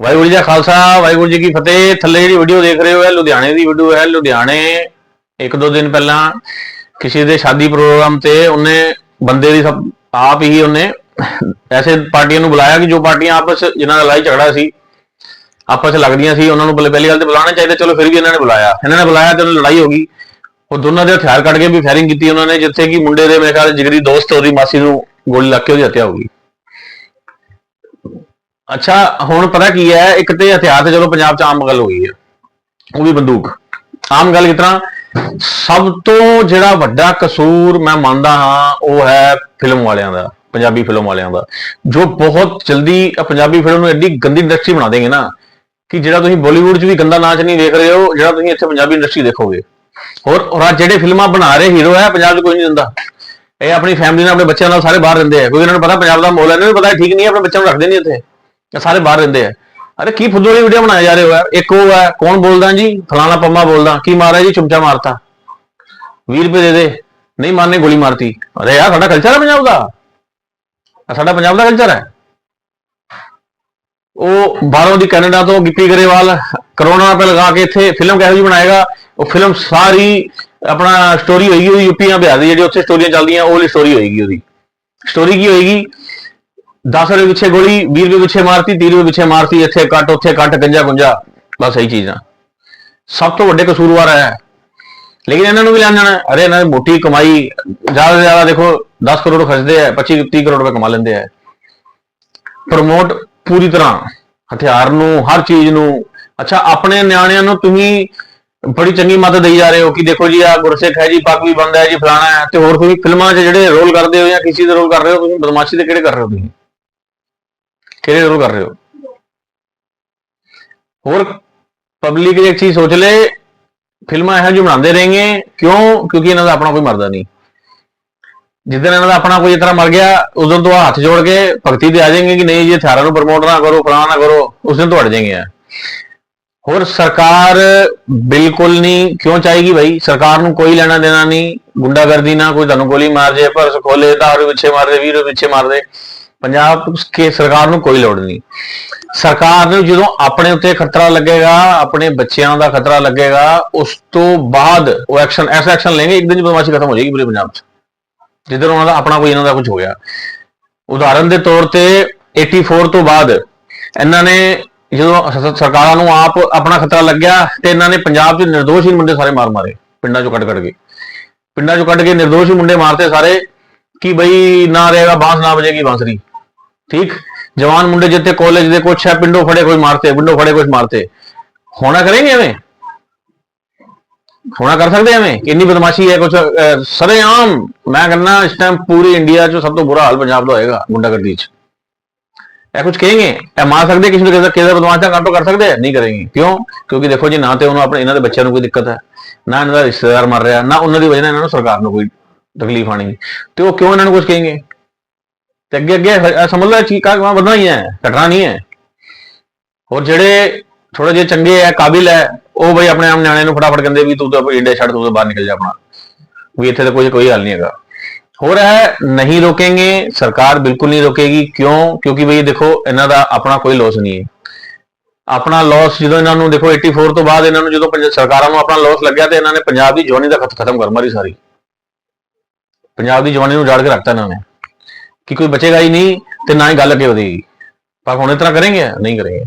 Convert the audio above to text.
ਵਾਹਿਗੁਰੂ ਜੀ ਕਾ ਖਾਲਸਾ, ਵਾਹਿਗੁਰੂ ਜੀ ਕੀ ਫਤਿਹ। ਥੱਲੇ ਜਿਹੜੀ ਵੀਡੀਓ ਦੇਖ ਰਹੇ ਹੋ, ਇਹ ਲੁਧਿਆਣੇ ਦੀ ਵੀਡੀਓ ਹੈ। ਲੁਧਿਆਣੇ ਇੱਕ ਦੋ ਦਿਨ ਪਹਿਲਾਂ ਕਿਸੇ ਦੇ ਸ਼ਾਦੀ ਪ੍ਰੋਗਰਾਮ ਤੇ ਉਹਨੇ ਬੰਦੇ ਦੀ ਸਭ, ਆਪ ਹੀ ਉਹਨੇ ਐਸੇ ਪਾਰਟੀਆਂ ਨੂੰ ਬੁਲਾਇਆ ਕਿ ਜੋ ਪਾਰਟੀਆਂ ਆਪਸ 'ਚ ਜਿਨ੍ਹਾਂ ਦਾ ਲੜਾਈ ਝਗੜਾ ਸੀ, ਆਪਸ ਲੱਗਦੀਆਂ ਸੀ, ਉਹਨਾਂ ਨੂੰ ਪਹਿਲੇ ਪਹਿਲੀ ਗੱਲ ਤੇ ਬੁਲਾਉਣਾ ਚਾਹੀਦਾ, ਚਲੋ ਫਿਰ ਵੀ ਇਹਨਾਂ ਨੇ ਬੁਲਾਇਆ। ਇਹਨਾਂ ਨੇ ਬੁਲਾਇਆ ਤੇ ਉਹਨਾਂ ਲੜਾਈ ਹੋ ਗਈ। ਉਹ ਦੋਨਾਂ ਦੇ ਹਥਿਆਰ ਕੱਢ ਕੇ ਵੀ ਫਾਇਰਿੰਗ ਕੀਤੀ ਉਹਨਾਂ ਨੇ, ਜਿੱਥੇ ਕਿ ਮੁੰਡੇ ਦੇ ਮੇਰੇ ਖਿਆਲ ਜਿਗਰੀ ਦੋਸਤ ਉਹਦੀ ਮਾਸੀ ਨੂੰ ਗੋਲੀ ਲੱਗ ਕੇ ਉਹਦੀ ਹੱਤਿਆ ਹੋ ਗਈ। ਅੱਛਾ, ਹੁਣ ਪਤਾ ਕੀ ਹੈ, ਇੱਕ ਤੇ ਹਥਿਆਰ ਤੇ ਚਲੋ ਪੰਜਾਬ 'ਚ ਆਮ ਗੱਲ ਹੋ ਗਈ ਹੈ ਉਹ ਵੀ ਬੰਦੂਕ। ਆਮ ਗੱਲ ਕਿਸ ਤਰ੍ਹਾਂ? ਸਭ ਤੋਂ ਜਿਹੜਾ ਵੱਡਾ ਕਸੂਰ ਮੈਂ ਮੰਨਦਾ ਹਾਂ, ਉਹ ਹੈ ਫਿਲਮ ਵਾਲਿਆਂ ਦਾ, ਪੰਜਾਬੀ ਫਿਲਮ ਵਾਲਿਆਂ ਦਾ। ਜੋ ਬਹੁਤ ਜਲਦੀ ਪੰਜਾਬੀ ਫਿਲਮ ਨੂੰ ਐਡੀ ਗੰਦੀ ਇੰਡਸਟਰੀ ਬਣਾ ਦੇਗੇ ਨਾ, ਕਿ ਜਿਹੜਾ ਤੁਸੀਂ ਬਾਲੀਵੁੱਡ 'ਚ ਵੀ ਗੰਦਾ ਨਾਚ ਨਹੀਂ ਦੇਖ ਰਹੇ ਹੋ, ਜਿਹੜਾ ਤੁਸੀਂ ਇੱਥੇ ਪੰਜਾਬੀ ਇੰਡਸਟਰੀ ਦੇਖੋਗੇ। ਹੋਰ, ਔਰ ਅੱਜ ਜਿਹੜੇ ਫਿਲਮਾਂ ਬਣਾ ਰਹੇ ਹੀਰੋ ਹੈ, ਪੰਜਾਬ 'ਚ ਕੋਈ ਨਹੀਂ ਦਿੰਦਾ। ਇਹ ਆਪਣੀ ਫੈਮਿਲੀ ਨਾਲ, ਆਪਣੇ ਬੱਚਿਆਂ ਨਾਲ ਸਾਰੇ ਬਾਹਰ ਰਹਿੰਦੇ ਆ, ਕਿਉਂਕਿ ਇਹਨਾਂ ਨੂੰ ਪਤਾ ਪੰਜਾਬ ਦਾ ਮਾਹੌਲ ਹੈ, ਇਹਨਾਂ ਨੂੰ ਪਤਾ ਠੀਕ ਨਹੀਂ ਆਪਣੇ ਬੱਚਿਆਂ ਨੂੰ ਰੱਖਦੇ ਨਹੀਂ ਇੱਥੇ। ਇਹ ਸਾਰੇ ਬਾਹਰ ਰਹਿੰਦੇ ਆ। ਅਰੇ ਕੀ ਫੁੱਦੂ ਵਾਲੀ ਵੀਡੀਓ ਬਣਾਇਆ ਜਾ ਰਹੇ ਹੋ ਯਾਰ? ਇੱਕ ਉਹ ਹੈ, ਕੌਣ ਬੋਲਦਾ ਜੀ? ਫਲਾਣਾ ਪੰਮਾ ਬੋਲਦਾ। ਕੀ ਮਾਰਿਆ ਜੀ? ਚੁੰਮਚਾ ਮਾਰਤਾ। 20 ਰੁਪਏ ਦੇ ਦੇ। ਨਹੀਂ ਮਾਰਨੇ ਗੋਲੀ ਮਾਰਤੀ। ਅਰੇ ਯਾਰ ਸਾਡਾ ਕਲਚਰ ਹੈ ਪੰਜਾਬ ਦਾ। ਸਾਡਾ ਪੰਜਾਬ ਦਾ ਕਲਚਰ ਹੈ। ਉਹ ਬਾਹਰੋਂ ਦੀ ਕੈਨੇਡਾ ਤੋਂ ਗਿੱਪੀ ਗਰੇਵਾਲ ਕਰੋਨਾ ਰੁਪਏ ਲਗਾ ਕੇ ਇੱਥੇ ਫਿਲਮ ਕਿਹੋ ਜਿਹੀ ਬਣਾਏਗਾ? ਉਹ ਫਿਲਮ ਸਾਰੀ ਆਪਣਾ ਸਟੋਰੀ ਹੋਏਗੀ ਉਹਦੀ, ਯੂਪੀਆਂ ਬਿਹਾਰ ਦੀ ਜਿਹੜੀ ਉੱਥੇ ਸਟੋਰੀਆਂ ਚੱਲਦੀਆਂ, ਉਹ ਵਾਲੀ ਸਟੋਰੀ ਹੋਏਗੀ ਉਹਦੀ। ਸਟੋਰੀ ਕੀ ਹੋਏਗੀ? 10 ਰੁਪਏ ਪਿੱਛੇ ਗੋਲੀ 20 ਰੁਪਏ ਪਿੱਛੇ ਮਾਰਤੀ 30 ਰੁਪਏ ਪਿੱਛੇ ਮਾਰਤੀ, ਇੱਥੇ ਕੱਟ, ਉੱਥੇ ਕੱਟ ਗੰਜਾ ਗੁੰਜਾ ਬਸ ਇਹੀ ਚੀਜ਼ਾਂ ਸਭ ਤੋਂ ਵੱਡੇ ਕਸੂਰਵਾਰ ਹੈ। ਲੇਕਿਨ ਇਹਨਾਂ ਨੂੰ ਵੀ ਲੈਣ ਜਾਣਾ ਅਰੇ ਇਹਨਾਂ ਦੀ ਮੋਟੀ ਕਮਾਈ, ਜ਼ਿਆਦਾ ਤੋਂ ਜ਼ਿਆਦਾ ਦੇਖੋ 10 ਕਰੋੜ ਖਰਚਦੇ ਆ 25 30 ਕਰੋੜ ਰੁਪਏ ਕਮਾ ਲੈਂਦੇ ਆ। ਪ੍ਰਮੋਟ ਪੂਰੀ ਤਰ੍ਹਾਂ, ਹਥਿਆਰ ਨੂੰ, ਹਰ ਚੀਜ਼ ਨੂੰ। ਅੱਛਾ, ਆਪਣੇ ਨਿਆਣਿਆਂ ਨੂੰ ਤੁਸੀਂ ਬੜੀ ਚੰਗੀ ਮਦਦ ਦੇਈ ਜਾ ਰਹੇ ਹੋ ਕਿ ਦੇਖੋ ਜੀ ਆ ਗੁਰਸਿੱਖ ਹੈ ਜੀ ਪੱਗ ਵੀ ਬੰਦਾ ਹੈ ਜੀ, ਫਲਾਣਾ ਹੈ। ਤੇ ਹੋਰ ਕੋਈ ਫਿਲਮਾਂ 'ਚ ਜਿਹੜੇ ਰੋਲ ਕਰਦੇ ਹੋ ਜਾਂ ਕਿਸੇ ਦੇ ਰੋਲ ਕਰ ਰਹੇ ਹੋ, ਤੁਸੀਂ ਬਦਮਾਸ਼ੀ ਦੇ ਕਿਹੜੇ ਕਰ ਰਹੇ ਹੋ ਤੁਸੀਂ? ਕਿਹੜੇ ਰੋਲ ਕਰ ਰਹੇ ਹੋ? ਹੋਰ ਪਬਲਿਕ ਇੱਕ ਚੀਜ਼ ਸੋਚ ਲੈ ਫਿਲਮਾਂ ਇਹੋ ਜਿਹੀ ਬਣਾਉਂਦੇ ਰਹਿਣਗੇ ਕਿਉਂ? ਕਿਉਂਕਿ ਇਹਨਾਂ ਦਾ ਆਪਣਾ ਕੋਈ ਮਰਦਾ ਨਹੀਂ। ਜਿੱਦਣ ਇਹਨਾਂ ਦਾ ਆਪਣਾ ਕੋਈ ਤਰ੍ਹਾਂ ਮਰ ਗਿਆ, ਉਸ ਦਿਨ ਤੋਂ ਹੱਥ ਜੋੜ ਕੇ ਭਗਤੀ ਤੇ ਆ ਜਾਣਗੇ ਕਿ ਨਹੀਂ ਜੀ, ਹਥਿਆਰਾਂ ਨੂੰ ਪ੍ਰਮੋਟ ਨਾ ਕਰੋ, ਫਲਾਣਾ ਨਾ ਕਰੋ, ਉਸ ਦਿਨ ਤੋਂ ਹਟ ਜਾਣਗੇ ਆ। ਹੋਰ ਸਰਕਾਰ ਬਿਲਕੁਲ ਨਹੀਂ, ਕਿਉਂ ਚਾਹੀਗੀ ਭਾਈ ਸਰਕਾਰ ਨੂੰ ਕੋਈ ਲੈਣਾ ਦੇਣਾ ਨਹੀਂ, ਗੁੰਡਾਗਰਦੀ ਨਾ ਕੋਈ ਤੁਹਾਨੂੰ ਗੋਲੀ ਮਾਰ ਜੇ ਪਰਸ ਖੋਲੇ, ਤਾਂ ਉਹਦੇ ਪਿੱਛੇ ਮਾਰਦੇ ਵੀਰ ਪਿੱਛੇ ਮਾਰਦੇ ਪੰਜਾਬ ਕੇ ਸਰਕਾਰ ਨੂੰ ਕੋਈ ਲੋੜ ਨਹੀਂ। ਸਰਕਾਰ ਨੂੰ ਜਦੋਂ ਆਪਣੇ ਉੱਤੇ ਖਤਰਾ ਲੱਗੇਗਾ, ਆਪਣੇ ਬੱਚਿਆਂ ਦਾ ਖਤਰਾ ਲੱਗੇਗਾ, ਉਸ ਤੋਂ ਬਾਅਦ ਉਹ ਐਕਸ਼ਨ ਐਸਾ ਐਕਸ਼ਨ ਲੈਣਗੇ, ਇੱਕ ਦਿਨ ਬਦਮਾਸ਼ੀ ਖਤਮ ਹੋ ਜਾਏਗੀ ਪੂਰੇ ਪੰਜਾਬ 'ਚ। ਜਿੱਧਰ ਉਹਨਾਂ ਦਾ ਆਪਣਾ ਕੋਈ ਇਹਨਾਂ ਦਾ ਕੁਝ ਹੋ ਗਿਆ। ਉਦਾਹਰਨ ਦੇ ਤੌਰ ਤੇ 84 ਤੋਂ ਬਾਅਦ ਇਹਨਾਂ ਨੇ ਜਦੋਂ ਸਰਕਾਰਾਂ ਨੂੰ ਆਪ ਆਪਣਾ ਖਤਰਾ ਲੱਗਿਆ ਤੇ ਇਹਨਾਂ ਨੇ ਪੰਜਾਬ 'ਚ ਨਿਰਦੋਸ਼ ਹੀ ਮੁੰਡੇ ਸਾਰੇ ਮਾਰ ਮਾਰੇ, ਪਿੰਡਾਂ 'ਚੋਂ ਕੱਢ ਕੱਢ ਕੇ। ਪਿੰਡਾਂ 'ਚੋਂ ਕੱਢ ਕੇ ਨਿਰਦੋਸ਼ ਮੁੰਡੇ ਮਾਰਤੇ ਸਾਰੇ ਕਿ ਬਈ ਨਾ ਰਹੇਗਾ, ਬਾਂਸ ਨਾ ਬਜੇਗੀ ਬਾਂਸਰੀ। ਠੀਕ? ਜਵਾਨ ਮੁੰਡੇ ਜਿੱਤੇ ਕਾਲਜ ਦੇ ਕੁਛ ਹੈ, ਪਿੰਡੋਂ ਫੜੇ ਕੋਈ ਮਾਰਤੇ ਪਿੰਡੋਂ ਫੜੇ ਕੁਛ ਮਾਰਤੇ ਹੋਣਾ ਕਰੇਂਗੇ ਐਵੇਂ? ਹੋਣਾ ਕਰ ਸਕਦੇ ਐਵੇਂ? ਕਿੰਨੀ ਬਦਮਾਸ਼ੀ ਹੈ ਕੁਛ ਸਰੇਆਮ। ਮੈਂ ਕਹਿੰਦਾ ਇਸ ਟਾਈਮ ਪੂਰੀ ਇੰਡੀਆ 'ਚ ਸਭ ਤੋਂ ਬੁਰਾ ਹਾਲ ਪੰਜਾਬ ਦਾ ਹੋਏਗਾ ਗੁੰਡਾਗਰਦੀ 'ਚ। ਇਹ ਕੁਝ ਕਹੇਗੇ? ਇਹ ਮਾਰ ਸਕਦੇ ਕਿਸੇ ਨੂੰ ਕਿਸੇ ਕਿਸੇ ਬਦਮਾਸ਼ਾ ਕਾਟੋ ਕਰ ਸਕਦੇ? ਨਹੀਂ ਕਰੇਗੇ। ਕਿਉਂ? ਕਿਉਂਕਿ ਦੇਖੋ ਜੀ, ਨਾ ਤੇ ਉਹਨਾਂ ਆਪਣੇ ਇਹਨਾਂ ਦੇ ਬੱਚਿਆਂ ਨੂੰ ਕੋਈ ਦਿੱਕਤ ਹੈ। ਨਾ ਇਹਨਾਂ ਦਾ ਰਿਸ਼ਤੇਦਾਰ ਮਰ ਰਿਹਾ, ਨਾ ਉਹਨਾਂ ਦੀ ਵਜ੍ਹਾ ਨਾਲ ਇਹਨਾਂ ਨੂੰ ਸਰਕਾਰ ਨੂੰ ਕੋਈ ਤਕਲੀਫ ਆਣੀ ਤੇ ਉਹ ਕਿਉਂ ਇਹਨਾਂ ਨੂੰ ਕੁਝ ਕਹੇਗੇ? ਤੇ ਅੱਗੇ ਅੱਗੇ ਹ- ਸਮਝ ਲਓ ਠੀਕ ਆ ਵਧਣਾ ਹੀ ਹੈ, ਘਟਣਾ ਨਹੀਂ ਹੈ। ਹੋਰ ਜਿਹੜੇ ਥੋੜੇ ਜਿਹੇ ਚੰਗੇ ਹੈ, ਕਾਬਿਲ ਹੈ, ਉਹ ਬਈ ਆਪਣੇ ਆਪ ਨਿਆਣੇ ਨੂੰ ਫਟਾਫਟ ਕਹਿੰਦੇ ਵੀ ਤੂੰ ਤਾਂ ਇੰਡੀਆ ਛੱਡ, ਤੂੰ ਤਾਂ ਬਾਹਰ ਨਿਕਲ ਜਾ ਆਪਣਾ। ਵੀ ਇੱਥੇ ਤਾਂ ਕੋਈ ਕੋਈ ਹੱਲ ਨਹੀਂ ਹੈਗਾ। ਹੋ ਰਿਹਾ ਹੈ, ਨਹੀਂ ਰੋकेंगे ਸਰਕਾਰ ਬਿਲਕੁਲ ਨਹੀਂ ਰੋਕੇਗੀ। ਕਿਉਂ? ਕਿਉਂਕਿ ਬਈ ਦੇਖੋ, ਇਹਨਾਂ ਦਾ ਆਪਣਾ ਕੋਈ ਲੋਸ ਨਹੀਂ ਹੈ। ਆਪਣਾ ਲੋਸ ਜਦੋਂ ਇਹਨਾਂ ਨੂੰ ਦੇਖੋ 84 ਤੋਂ ਬਾਅਦ ਇਹਨਾਂ ਨੂੰ ਜਦੋਂ ਪੰਜ- ਸਰਕਾਰਾਂ ਨੂੰ ਆਪਣਾ ਲੋਸ ਲੱਗਿਆ ਤੇ ਇਹਨਾਂ ਨੇ ਪੰਜਾਬ ਦੀ ਜਵਾਨੀ ਦਾ ਖਤ- ਖਤਮ ਕਰ ਮਾਰੀ ਸਾਰੀ। ਪੰਜਾਬ ਦੀ ਜਵਾਨੀ ਨੂੰ ਉਜਾੜ ਕੇ ਰੱਖਤਾ ਇਹਨਾਂ ਨੇ। ਕਿ ਕੋਈ ਬਚੇਗਾ ਹੀ ਨਹੀਂ ਤੇ ਨਾ ਹੀ ਗੱਲ ਅੱਗੇ ਵਧੇਗੀ। ਪਰ ਹੁਣ ਇਸ ਤਰ੍ਹਾਂ ਕਰਾਂਗੇ ਨਹੀਂ ਕਰਾਂਗੇ?